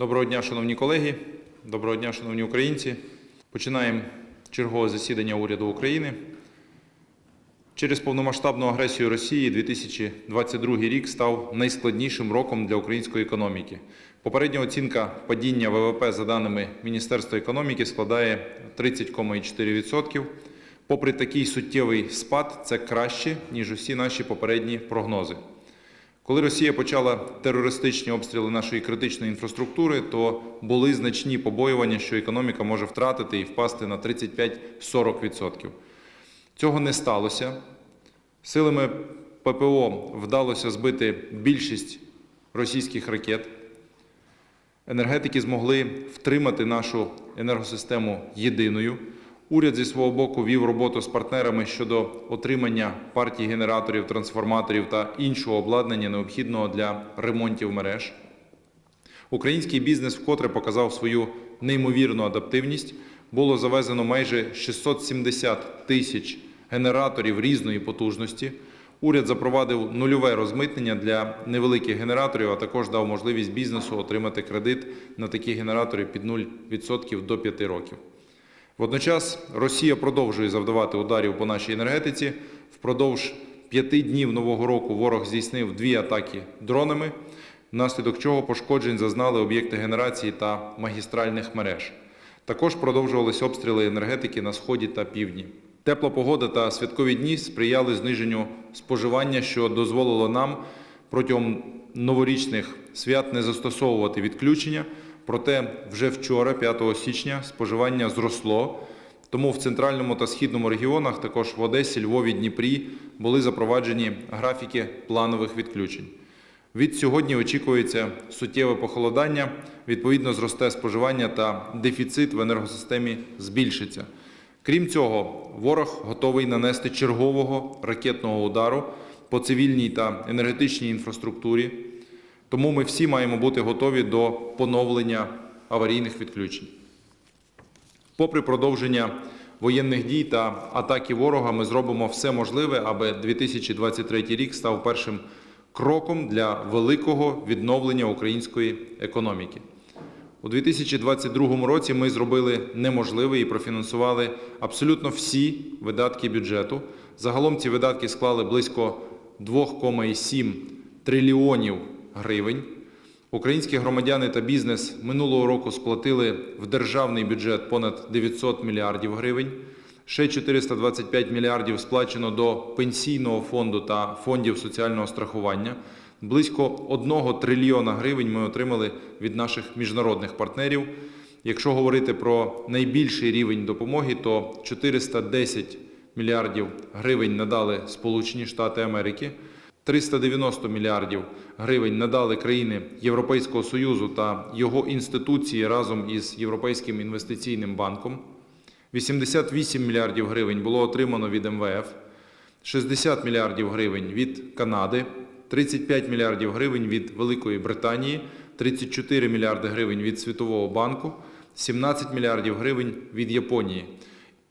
Доброго дня, шановні колеги. Доброго дня, шановні українці. Починаємо чергове засідання уряду України. Через повномасштабну агресію Росії 2022 рік став найскладнішим роком для української економіки. Попередня оцінка падіння ВВП за даними Міністерства економіки складає 30,4%. Попри такий суттєвий спад, це краще, ніж усі наші попередні прогнози. Коли Росія почала терористичні обстріли нашої критичної інфраструктури, то були значні побоювання, що економіка може втратити і впасти на 35-40%. Цього не сталося. Силами ППО вдалося збити більшість російських ракет. Енергетики змогли втримати нашу енергосистему єдиною. Уряд зі свого боку вів роботу з партнерами щодо отримання партій генераторів, трансформаторів та іншого обладнання, необхідного для ремонтів мереж. Український бізнес вкотре показав свою неймовірну адаптивність. Було завезено майже 670 тисяч генераторів різної потужності. Уряд запровадив нульове розмитнення для невеликих генераторів, а також дав можливість бізнесу отримати кредит на такі генератори під 0% до 5 років. Водночас Росія продовжує завдавати ударів по нашій енергетиці. Впродовж п'яти днів нового року ворог здійснив дві атаки дронами, внаслідок чого пошкоджень зазнали об'єкти генерації та магістральних мереж. Також продовжувалися обстріли енергетики на сході та півдні. Тепла погода та святкові дні сприяли зниженню споживання, що дозволило нам протягом новорічних свят не застосовувати відключення. Проте вже вчора, 5 січня, споживання зросло. Тому в центральному та східному регіонах, також в Одесі, Львові, Дніпрі, були запроваджені графіки планових відключень. Від сьогодні очікується суттєве похолодання, відповідно зросте споживання та дефіцит в енергосистемі збільшиться. Крім цього, ворог готовий нанести чергового ракетного удару по цивільній та енергетичній інфраструктурі. Тому ми всі маємо бути готові до поновлення аварійних відключень. Попри продовження воєнних дій та атаки ворога, ми зробимо все можливе, аби 2023 рік став першим кроком для великого відновлення української економіки. У 2022 році ми зробили неможливе і профінансували абсолютно всі видатки бюджету. Загалом ці видатки склали близько 2,7 трильйонів гривень. Українські громадяни та бізнес минулого року сплатили в державний бюджет понад 900 мільярдів гривень. Ще 425 мільярдів сплачено до пенсійного фонду та фондів соціального страхування. Близько 1 трильйона гривень ми отримали від наших міжнародних партнерів. Якщо говорити про найбільший рівень допомоги, то 410 мільярдів гривень надали Сполучені Штати Америки. 390 мільярдів гривень надали країни Європейського Союзу та його інституції разом із Європейським інвестиційним банком. 88 мільярдів гривень було отримано від МВФ, 60 мільярдів гривень від Канади, 35 мільярдів гривень від Великої Британії, 34 мільярди гривень від Світового банку, 17 мільярдів гривень від Японії.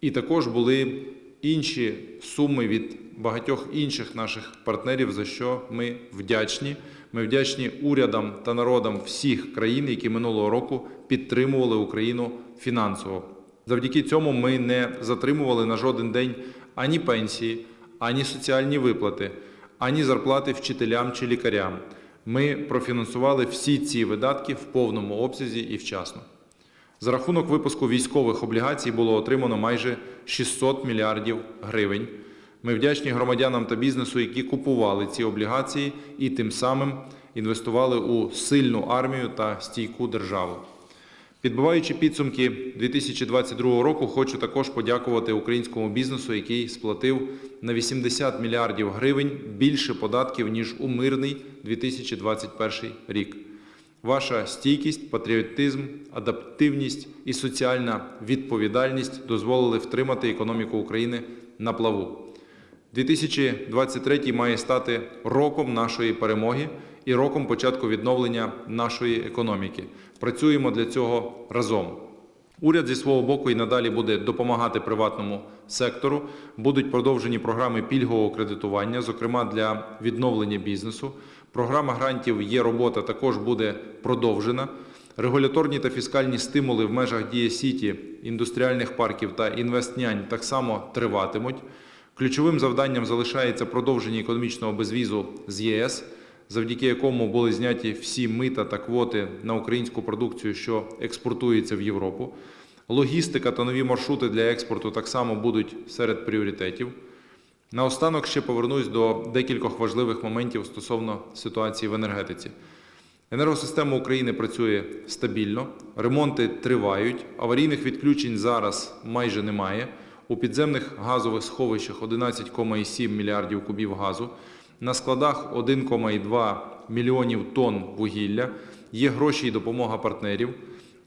І також були інші суми від багатьох інших наших партнерів, за що ми вдячні. Ми вдячні урядам та народам всіх країн, які минулого року підтримували Україну фінансово. Завдяки цьому ми не затримували на жоден день ані пенсії, ані соціальні виплати, ані зарплати вчителям чи лікарям. Ми профінансували всі ці видатки в повному обсязі і вчасно. За рахунок випуску військових облігацій було отримано майже 600 мільярдів гривень. Ми вдячні громадянам та бізнесу, які купували ці облігації і тим самим інвестували у сильну армію та стійку державу. Підбиваючи підсумки 2022 року, хочу також подякувати українському бізнесу, який сплатив на 80 мільярдів гривень більше податків ніж у мирний 2021 рік. Ваша стійкість, патріотизм, адаптивність і соціальна відповідальність дозволили втримати економіку України на плаву. 2023 має стати роком нашої перемоги і роком початку відновлення нашої економіки. Працюємо для цього разом. Уряд зі свого боку і надалі буде допомагати приватному сектору. Будуть продовжені програми пільгового кредитування, зокрема для відновлення бізнесу. Програма грантів є робота також буде продовжена. Регуляторні та фіскальні стимули в межах дії Сіті, індустріальних парків та інвестнянь так само триватимуть. Ключовим завданням залишається продовження економічного безвізу з ЄС, завдяки якому були зняті всі мита та квоти на українську продукцію, що експортується в Європу. Логістика та нові маршрути для експорту так само будуть серед пріоритетів. Наостанок ще повернусь до декількох важливих моментів стосовно ситуації в енергетиці. Енергосистема України працює стабільно, ремонти тривають, аварійних відключень зараз майже немає. У підземних газових сховищах 11,7 мільярдів кубів газу, на складах 1,2 мільйонів тонн вугілля. Є гроші і допомога партнерів,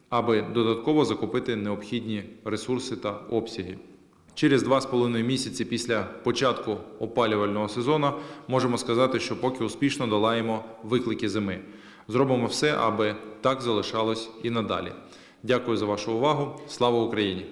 аби додатково закупити необхідні ресурси та обсяги. Через два з половиною місяці після початку опалювального сезону можемо сказати, що поки успішно долаємо виклики зими. Зробимо все, аби так залишалось і надалі. Дякую за вашу увагу. Слава Україні!